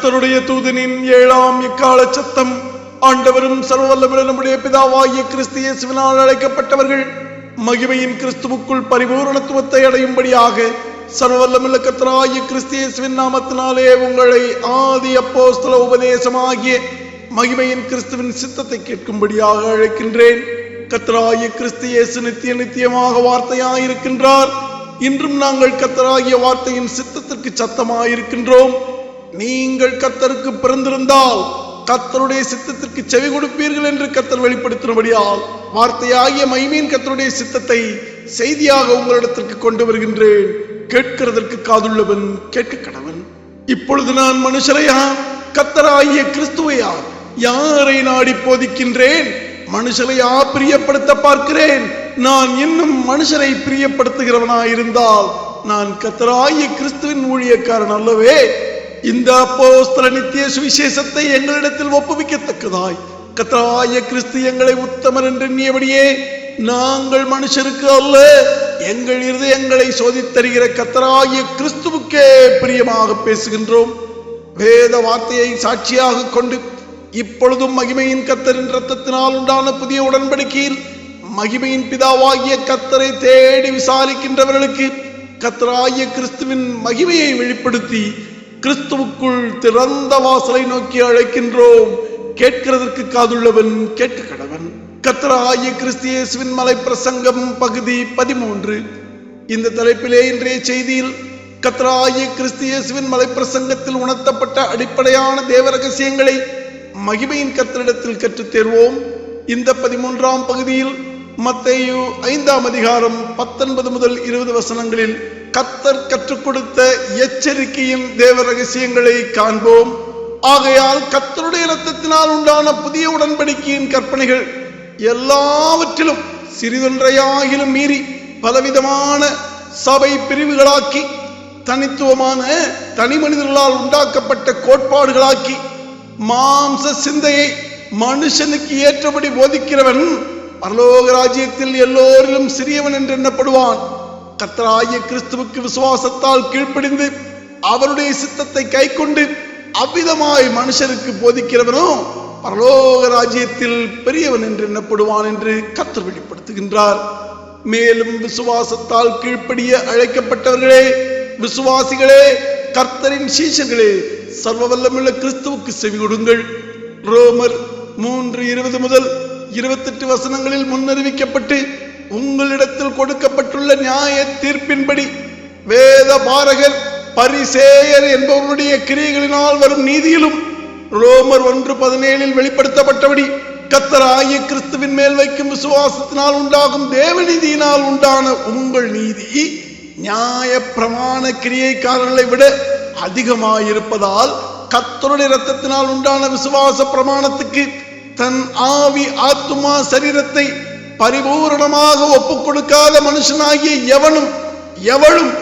கர்த்தருடைய தூதனின் ஏழாம் இக்கால சத்தம். ஆண்டவரும் சர்வல்லமுடன் நம்முடைய பிதாவாகிய கிறிஸ்து இயேசுவினால் அழைக்கப்பட்டவர்கள் மகிமையின் கிறிஸ்துவுக்குள் பரிபூரணத்துவத்தை அடையும்படியாக சர்வல்லமுள்ள கர்த்தராகிய கிறிஸ்து இயேசுவின் நாமத்தினாலே உங்களை ஆதி அப்போஸ்தல உபதேசமாகிய மகிமையின் கிறிஸ்துவின் சித்தத்தை கேட்கும்படியாக அழைக்கின்றேன். கத்தராகிய கிறிஸ்தியேசு நித்திய நித்தியமாக வார்த்தையாயிருக்கின்றார். இன்றும் நாங்கள் கத்தராகிய வார்த்தையின் சித்தத்திற்கு சத்தமாயிருக்கின்றோம். நீங்கள் கத்தருக்கு பிறந்திருந்தால் கத்தருடைய சித்தத்திற்கு செவி கொடுப்பீர்கள் என்று கத்தர் வெளிப்படுத்தினபடியால் வார்த்தையாகிய மைமீன் கத்தருடைய சித்தத்தை செய்தியாக உங்களிடத்திற்கு கொண்டு வருகின்றேன். கேட்கிறதற்கு காதுள்ளவன் கேட்க கடவன் இப்பொழுது நான் மனுஷரையா? கத்தராகிய கிறிஸ்துவையா? யாரை நாடி போதிக்கின்றேன்? மனுஷரையா பிரியப்படுத்த பார்க்கிறேன்? நான் இன்னும் மனுஷரை பிரியப்படுத்துகிறவனாயிருந்தால் நான் கத்தராகிய கிறிஸ்துவின் ஊழியக்காரன் அல்லவே. இந்த அப்போஸ்தல நித்திய சுவிசேஷத்தை எங்களிடத்தில் ஒப்புவிக்கத்தக்கதாய். கத்தாய கிறிஸ்து எங்களை உத்தமர் என்று எண்ணியபடியே நாங்கள் மனுஷருக்கு அல்ல எங்கள் இருதயங்களை சோதித்தருகிற கத்தராகிய கிறிஸ்துவுக்கே பிரியமாக பேசுகின்றோம். வேத வார்த்தையை சாட்சியாக கொண்டு இப்பொழுதும் மகிமையின் கத்தரின் ரத்தத்தினால் உண்டான புதிய உடன்படிக்கையில் மகிமையின் பிதாவாகிய கத்தரை தேடி விசாரிக்கின்றவர்களுக்கு கத்தராகிய கிறிஸ்துவின் மகிமையை வெளிப்படுத்தி கிறிஸ்துவுக்குள் திறந்த வாசலை நோக்கி அழைக்கின்றோம். கேட்கிறதற்கு காதுள்ளவன் கேட்க கடவன் கத்தராய கிறிஸ்தியேசுவின் மலை பிரசங்கம் பகுதி பதிமூன்று. இந்த தலைப்பிலே இன்றைய செய்தியில் கத்தராய கிறிஸ்தியேசுவின் மலை பிரசங்கத்தில் உணர்த்தப்பட்ட அடிப்படையான தேவ ரகசியங்களை மகிமையின் கத்தரிடத்தில் கற்றுத் தேர்வோம். இந்த பதிமூன்றாம் பகுதியில் மத்தேயு ஐந்தாம் அதிகாரம் பத்தொன்பது முதல் இருபது வசனங்களில் கத்தர் கற்றுக் கொடுத்த எச்சரிக்கையின் தேவ ரகசியங்களை காண்போம். ஆகையால் கத்தருடைய இரத்தத்தினால் உண்டான புதிய உடன்படிக்கையின் கற்பனைகள் எல்லாவற்றிலும் சிறிதொன்றையாகிலும் மீறி பலவிதமான சபை பிரிவுகளாக்கி தனித்துவமான தனி மனிதர்களால் உண்டாக்கப்பட்ட கோட்பாடுகளாக்கி மாம்ச சிந்தையை மனுஷனுக்கு ஏற்றபடி போதிக்கிறவன் பரலோக ராஜ்யத்தில் எல்லோரிலும் சிறியவன் என்று எண்ணப்படுவான் கத்தராய கிறிஸ்துவுக்கு விசுவாசத்தால் கீழ்ப்படிந்து அவருடைய சித்தத்தை கைக்கொண்டு அவ்விதமாய் மனுஷருக்கு போதிக்கிறவனோ பரலோக ராஜ்யத்தில் பெரியவன் என்று எண்ணப்படுவான் என்று கத்தர் வெளிப்படுத்துகின்றார். மேலும் விசுவாசத்தால் கீழ்ப்படிய அழைக்கப்பட்டவர்களே விசுவாசிகளே கர்த்தரின் சீஷர்களே சர்வ வல்லமுள்ள கிறிஸ்துவுக்கு செவி கொடுங்கள். ரோமர் மூன்று இருபது முதல் இருபத்தெட்டு வசனங்களில் முன்னறிவிக்கப்பட்டு உங்களிடத்தில் கொடுக்கப்பட்டுள்ள நியாய தீர்ப்பின்படி வேத பாரகர் பரிசேயர் என்பவருடைய கிரியைகளினால் வரும் நீதியிலும் ரோமர் ஒன்று பதினேழில் வெளிப்படுத்தப்பட்டபடி கத்தராகிய கிறிஸ்துவின் மேல் வைக்கும் விசுவாசத்தினால் உண்டாகும் தேவநீதியினால் உண்டான உங்கள் நீதி நியாய பிரமாண கிரியைக்காரர்களை விட அதிகமாயிருப்பதால் கத்தருடைய இரத்தத்தினால் உண்டான விசுவாச பிரமாணத்துக்கு தன் ஆவி ஆத்துமா சரீரத்தை பரிபூரணமாக ஒப்புக்கொடுக்காத மனுஷனாகிய எவனும் எவளும்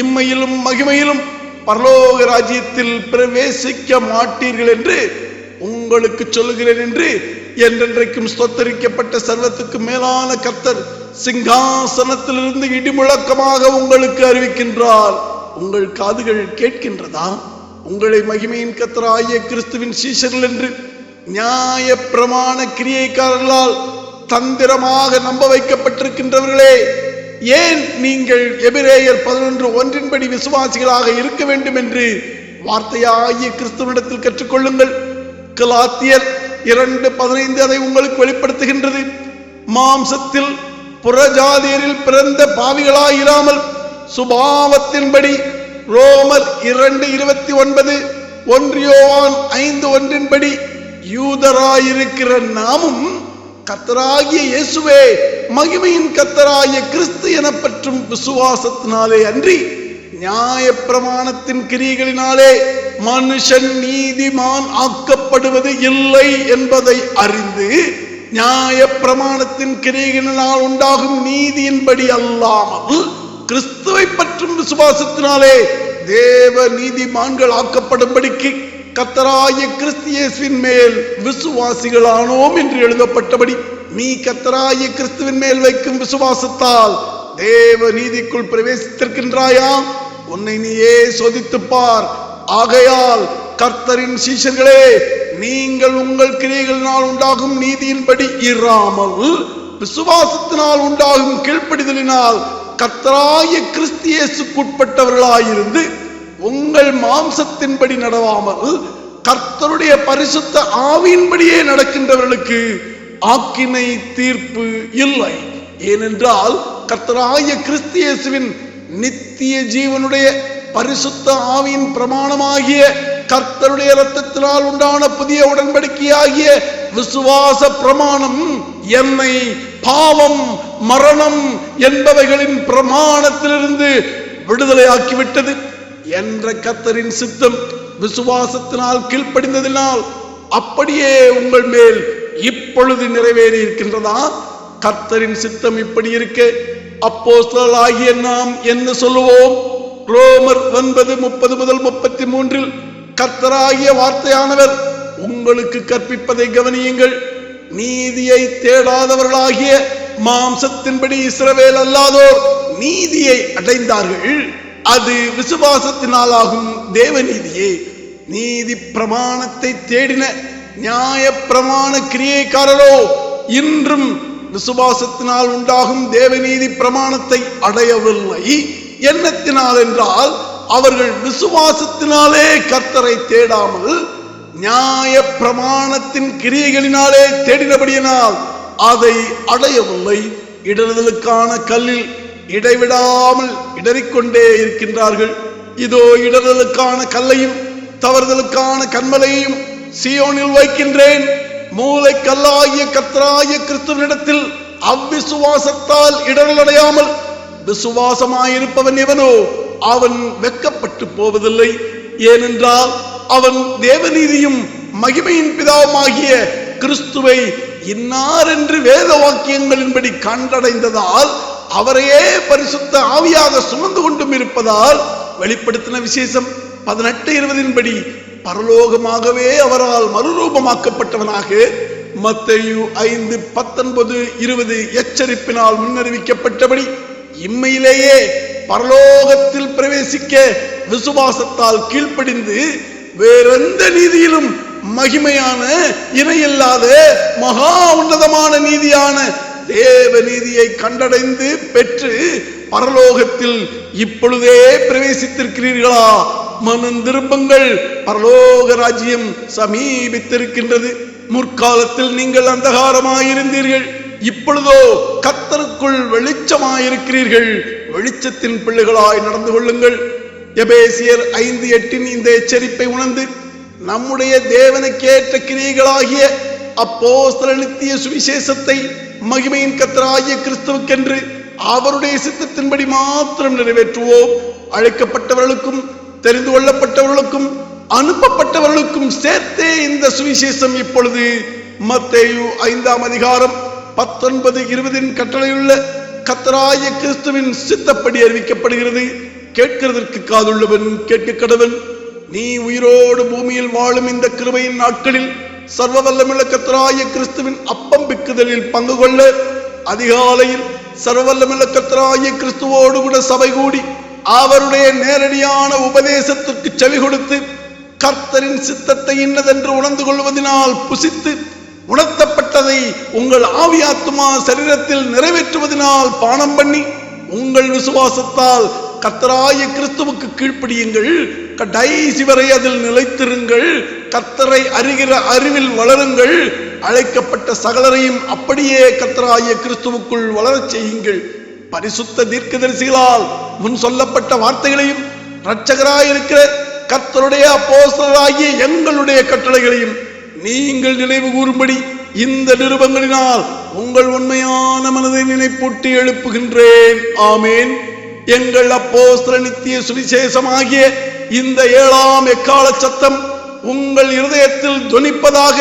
இம்மையிலும் மகிமையிலும் பரலோக ராஜ்யத்தில் பிரவேசிக்க மாட்டீர்கள் என்று உங்களுக்கு சொல்லுகிறேன் என்று என்றென்றைக்கும் ஸ்தோத்தரிக்கப்பட்ட சர்வத்துக்கு மேலான கர்த்தர் சிங்காசனத்திலிருந்து இடிமுழக்கமாக உங்களுக்கு அறிவிக்கின்றார். உங்கள் காதுகள் கேட்கின்றதா? உங்களை மகிமையின் கத்தராகிய கிறிஸ்துவின் சீசர்கள் என்று நியாய பிரமாண கிரியைக்காரர்களால் தந்திரமாக நம்ப வைக்கப்பட்டிருக்கின்றவர்களே ஏன் நீங்கள் எபிரேயர் பதினொன்று ஒன்றின்படி விசுவாசிகளாக இருக்க வேண்டும் என்று வார்த்தையாகிய கிறிஸ்துவனிடத்தில் கற்றுக்கொள்ளுங்கள். கலாத்தியர் இரண்டு பதினைந்து அதை உங்களுக்கு வெளிப்படுத்துகின்றது. மாம்சத்தில் புறஜாதியரில் பிறந்த பாவிகளாயிராமல் சுபாவத்தின்படி ரோமர் இரண்டு இருபத்தி ஒன்பது ஒன்றியோவான் ஐந்து ஒன்றின்படி யூதராயிருக்கிற நாமும் கத்தராகிய இயேசுவே மகிமையின் கத்தராகிய கிறிஸ்து எனப்பற்றும் விசுவாசத்தினாலே அன்றி நியாய பிரமாணத்தின் கிரிகளினாலே மனுஷன் நீதிமான் ஆக்கப்படுவது இல்லை என்பதை அறிந்து நியாய பிரமாணத்தின் கிரிகளினால் உண்டாகும் நீதியின்படி அல்லாமல் கிறிஸ்துவை பற்றும் விசுவாசத்தினாலே தேவ நீதிமான்கள் ஆக்கப்படும்படிக்கு கத்தராய கிறிஸ்தியேசுவின் மேல் விசுவாசிகளானோம் என்று எழுதப்பட்டபடி நீ கத்தராய கிறிஸ்துவின் மேல் வைக்கும் விசுவாசத்தால் தேவ நீதிக்குள் பிரவேசித்திருக்கின்றாயா? உன்னை நீயே சோதித்துப்பார். ஆகையால் கர்த்தரின் சீஷர்களே நீங்கள் உங்கள் கிரியைகளினால் உண்டாகும் நீதியின்படி இராமல் விசுவாசத்தினால் உண்டாகும் கீழ்ப்படிதலினால் கத்தராய கிறிஸ்தியேசுக்குட்பட்டவர்களாயிருந்து உங்கள் மாம்சத்தின்படி நடவாமல் கர்த்தருடைய பரிசுத்த ஆவியின்படியே நடக்கின்றவர்களுக்கு ஆக்கினை தீர்ப்பு இல்லை. ஏனென்றால் கர்த்தராய கிறிஸ்தியேசுவின் நித்திய ஜீவனுடைய பரிசுத்த ஆவியின் பிரமாணமாகிய கர்த்தருடைய ரத்தத்தினால் உண்டான புதிய உடன்படிக்கையாகிய விசுவாச பிரமாணம் என்னை பாவம் மரணம் என்பவைகளின் பிரமாணத்திலிருந்து விடுதலையாக்கிவிட்டது. என்ற கர்த்தரின் சித்தம் விசுவாசத்தினால் கீழ்ப்படிந்ததினால் அப்படியே உங்கள் மேல் இப்பொழுது நிறைவேறி இருக்கின்றதா? கர்த்தரின் சித்தம் இப்படி இருக்க. அப்போஸ்தலர்களாகிய நாம் என்ன சொல்லுவோம்? ரோமர் ஒன்பது முப்பது முதல் முப்பத்தி மூன்றில் கர்த்தராகிய வார்த்தையானவர் உங்களுக்கு கற்பிப்பதை கவனியுங்கள். நீதியை தேடாதவர்களாகிய மாம்சத்தின்படி இஸ்ரவேல் அல்லாதோர் நீதியை அடைந்தார்கள். அது விசுவாசத்தினாலாகும் தேவநீதியே. நீதி பிரமாணத்தை தேடின நியாய பிரமாண கிரியைக்காரரோ இன்றும் விசுவாசத்தினால் உண்டாகும் தேவநீதி பிரமாணத்தை அடையவில்லை. எண்ணத்தினால் என்றால் அவர்கள் விசுவாசத்தினாலே கர்த்தரை தேடாமல் நியாய பிரமாணத்தின் கிரியைகளினாலே தேடினபடியினால் அதை அடையவில்லை. இடறுதலுக்கான கல்லில் இடைவிடாமல் இடறிக்கொண்டே இருக்கின்றார்கள். இதோ இடறுதலுக்கான கல்லையும் தவறுதலுக்கான கண்மலையும் சியோனில் வைக்கின்றேன். மூளை கல்லாகிய கத்தராகிய கிறிஸ்துவனிடத்தில் அவ்விசுவாசத்தால் இடரலடையாமல் விசுவாசமாயிருப்பவன் எவனோ அவன் வெக்கப்பட்டு போவதில்லை. ஏனென்றால் அவன் தேவநீதியும் மகிமையின் பிதாவுமாகிய கிறிஸ்துவை இன்னார் என்று வேத வாக்கியங்களின்படி கண்டடைந்ததால் அவரையே பரிசுத்த ஆவியாக சுமந்து கொண்டும் இருப்பதால் வெளிப்படுத்தின விசேஷம் பதினெட்டு இருபதின்படி பரலோகமாகவே அவரால் மறுரூபமாக்கப்பட்டவனாக மத்தையு ஐந்து பத்தொன்பது இருபது எச்சரிப்பினால் முன்னறிவிக்கப்பட்டபடி இம்மையிலேயே பரலோகத்தில் பிரவேசிக்க விசுவாசத்தால் கீழ்ப்படிந்து வேறெந்த நீதியிலும் மகிமையான இணையில்லாத மகா உன்னதமான நீதியான தேவ நீதியை கண்டடைந்து பெற்று பரலோகத்தில் இப்பொழுதே பிரவேசித்திருக்கிறீர்களா? மனம் திரும்புங்கள். பரலோக ராஜ்யம் சமீபித்திருக்கின்றது. முற்காலத்தில் நீங்கள் அந்தகாரமாயிருந்தீர்கள். இப்பொழுதோ கத்தருக்குள் வெளிச்சமாயிருக்கிறீர்கள். வெளிச்சத்தின் பிள்ளைகளாய் நடந்து கொள்ளுங்கள். எபேசியர் ஐந்து எட்டின் இந்த எச்சரிப்பை உணர்ந்து நம்முடைய தேவனுக்கேற்ற கிரியைகளாகிய அப்போஸ்தல நித்திய சுவிசேஷத்தை மகிமையின் கத்தராகிய கிறிஸ்துவுக்கென்று அவருடைய சித்தத்தின்படி மாத்திரம் நிறைவேற்றுவோம். அழைக்கப்பட்டவர்களுக்கும் தெரிந்து கொள்ளப்பட்டவர்களுக்கும் அனுப்பப்பட்டவர்களுக்கும் சேர்த்தே இந்த சுவிசேஷம் இப்பொழுது. மத்தேயு ஐந்தாம் அதிகாரம் பத்தொன்பது இருபதின் கட்டளையுள்ள கத்தராய கிறிஸ்துவின் சித்தப்படி அறிவிக்கப்படுகிறது. கேட்கிறதற்கு காதுள்ளவன் கேட்க கடவன் நீ உயிரோடு பூமியில் வாழும் இந்த கிருபையின் நாட்களில் சர்வ வல்லமுள்ள கத்தராய கிறிஸ்துவின் அப்பம் பிக்குதலில் பங்கு கொள்ள அதிகாலையில் சர்வல்லமுள்ள கத்தராய கிறிஸ்துவோடு கூட சபை கூடி அவருடைய நேரடியான உபதேசத்திற்கு செவி கொடுத்து கர்த்தரின் சித்தத்தை இன்னதென்று உணர்ந்து கொள்வதனால் புசித்து உணர்த்தப்பட்டதை உங்கள் ஆவியாத்மா சரீரத்தில் நிறைவேற்றுவதனால் பானம் பண்ணி உங்கள் விசுவாசத்தால் கத்தராய கிறிஸ்துவுக்கு கீழ்ப்படியுங்கள். கடைசி வரை அதில் நிலைத்திருங்கள். கத்தரை அறிகிற அறிவில் வளருங்கள். அழைக்கப்பட்ட சகலரையும் அப்படியே கத்தராகிய கிறிஸ்துவுக்குள் வளரச் செய்யுங்கள். பரிசுத்த தீர்க்கதரிசிகளால் முன் சொல்லப்பட்ட வார்த்தைகளையும் இரட்சகராயிருக்கிற கத்தருடைய அப்போஸ்தலராகிய எங்களுடைய கட்டளைகளையும் நீங்கள் நினைவு கூறும்படி இந்த நிருபங்களினால் உங்கள் உண்மையான மனதை நினைப்பூட்டி எழுப்புகின்றேன். ஆமேன். எங்கள் அப்போஸ்தல நித்திய சுவிசேஷமாகிய இந்த ஏழாம் எக்கால சத்தம் உங்கள் இருதயத்தில் துணிப்பதாக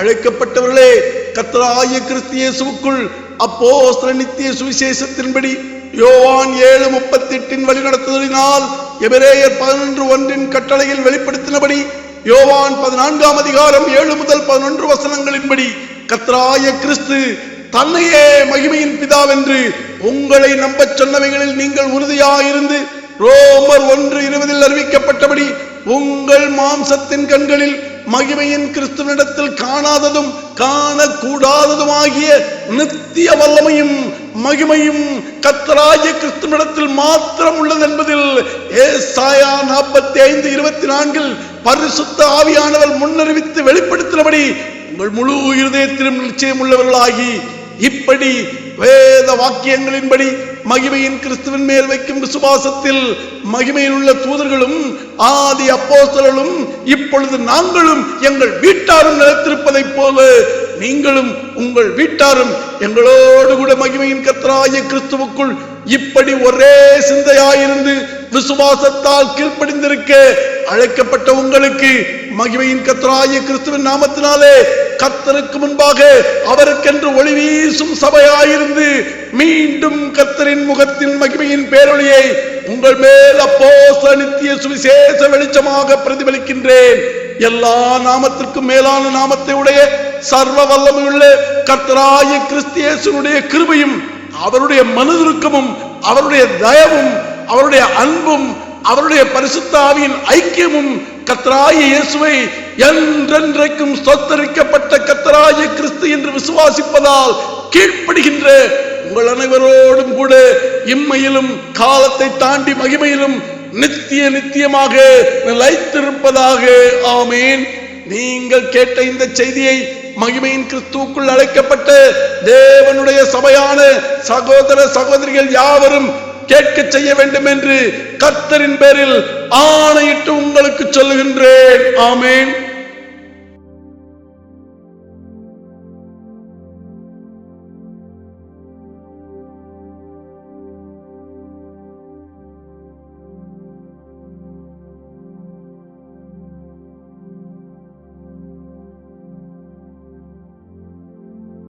அழைக்கப்பட்டவர்களே கத்தராய கிறிஸ்தியேசுக்குள் அப்போ நித்திய சுவிசேஷத்தின்படி யோவான் ஏழு முப்பத்தி எட்டின் வழிநடத்துதலினால் எபிரேயர் பதினொன்று ஒன்றின் கட்டளையில் வெளிப்படுத்தினபடி யோவான் பதினான்காம் அதிகாரம் ஏழு முதல் பதினொன்று வசனங்களின்படி கத்ராய கிறிஸ்து தன்னையே மகிமையின் பிதாவென்று உங்களை நம்பச் சொன்னவைகளில் நீங்கள் உறுதியாயிருந்து ரோமர் ஒன்று இருபதில் அறிவிக்கப்பட்டபடி உங்கள் மாம்சத்தின் கண்களில் மகிமையின் கிறிஸ்துவனிடத்தில் காணாததும் காணக்கூடாததுமாகிய நித்திய வல்லமையும் மகிமையும் கத்தராகிய கிறிஸ்துவனிடத்தில் மாத்திரம் உள்ளது என்பதில் ஏசாயா நாற்பத்தி ஐந்து இருபத்தி நான்கில் பரிசுத்த ஆவியானவர் முன்னறிவித்து வெளிப்படுத்தினபடி உங்கள் முழு இருதயத்திலும் நிச்சயம் உள்ளவர்களாகி இப்படி வேத வாக்கியங்களின்படி மகிமையின் கிறிஸ்துவின் மேல் வைக்கும் விசுவாசத்தில் மகிமையில் உள்ள தூதர்களும் ஆதி அப்போஸ்தலர்களும் இப்பொழுது நாங்களும் எங்கள் வீட்டாரும் நிலைத்திருப்பதைப் போல நீங்களும் உங்கள் வீட்டாரும் எங்களோடு கூட மகிமையின் கத்தராய கிறிஸ்துவுக்குள் இப்படி ஒரே சிந்தையாயிருந்து விசுவாசத்தால் கீழ்ப்படிந்திருக்க அழைக்கப்பட்ட உங்களுக்கு மகிமையின் கத்தராய கிறிஸ்துவின் நாமத்தினாலே கத்தருக்கு முன்பாக அவருக்கென்று ஒளி வீசும் சபையாயிருந்து மீண்டும் கத்தரின் முகத்தின் மகிமையின் பேரொழியை உங்கள் மேல் அப்போ நித்திய சுவிசேஷ வெளிச்சமாக பிரதிபலிக்கின்றேன். எல்லா நாமத்திற்கும் மேலான நாமத்தை உடைய சர்வ வல்லமையுள்ள கத்தராய கிறிஸ்தியேசனுடைய கிருபையும் அவருடைய மனதிருக்கமும் அவருடைய தயவும் அவருடைய அன்பும் அவருடைய பரிசுத்தாவின் ஐக்கியமும் கத்தராய இயேசுவை என்றென்றைக்கும் சொத்தரிக்கப்பட்ட கத்தராய கிறிஸ்து என்று விசுவாசிப்பதால் கீழ்ப்படுகின்ற உங்கள் அனைவரோடும் கூட இம்மையிலும் காலத்தை தாண்டி மகிமையிலும் நித்திய நித்தியமாக நிலைத்திருப்பதாக ஆமேன். நீங்கள் கேட்ட இந்த செய்தியை மகிமையின் கிறிஸ்துவுக்குள் அழைக்கப்பட்ட தேவனுடைய சபையான சகோதர சகோதரிகள் யாவரும் கேட்க செய்ய வேண்டும் என்று கர்த்தரின் பேரில் ஆணையிட்டு உங்களுக்கு சொல்லுகின்றேன். ஆமேன்.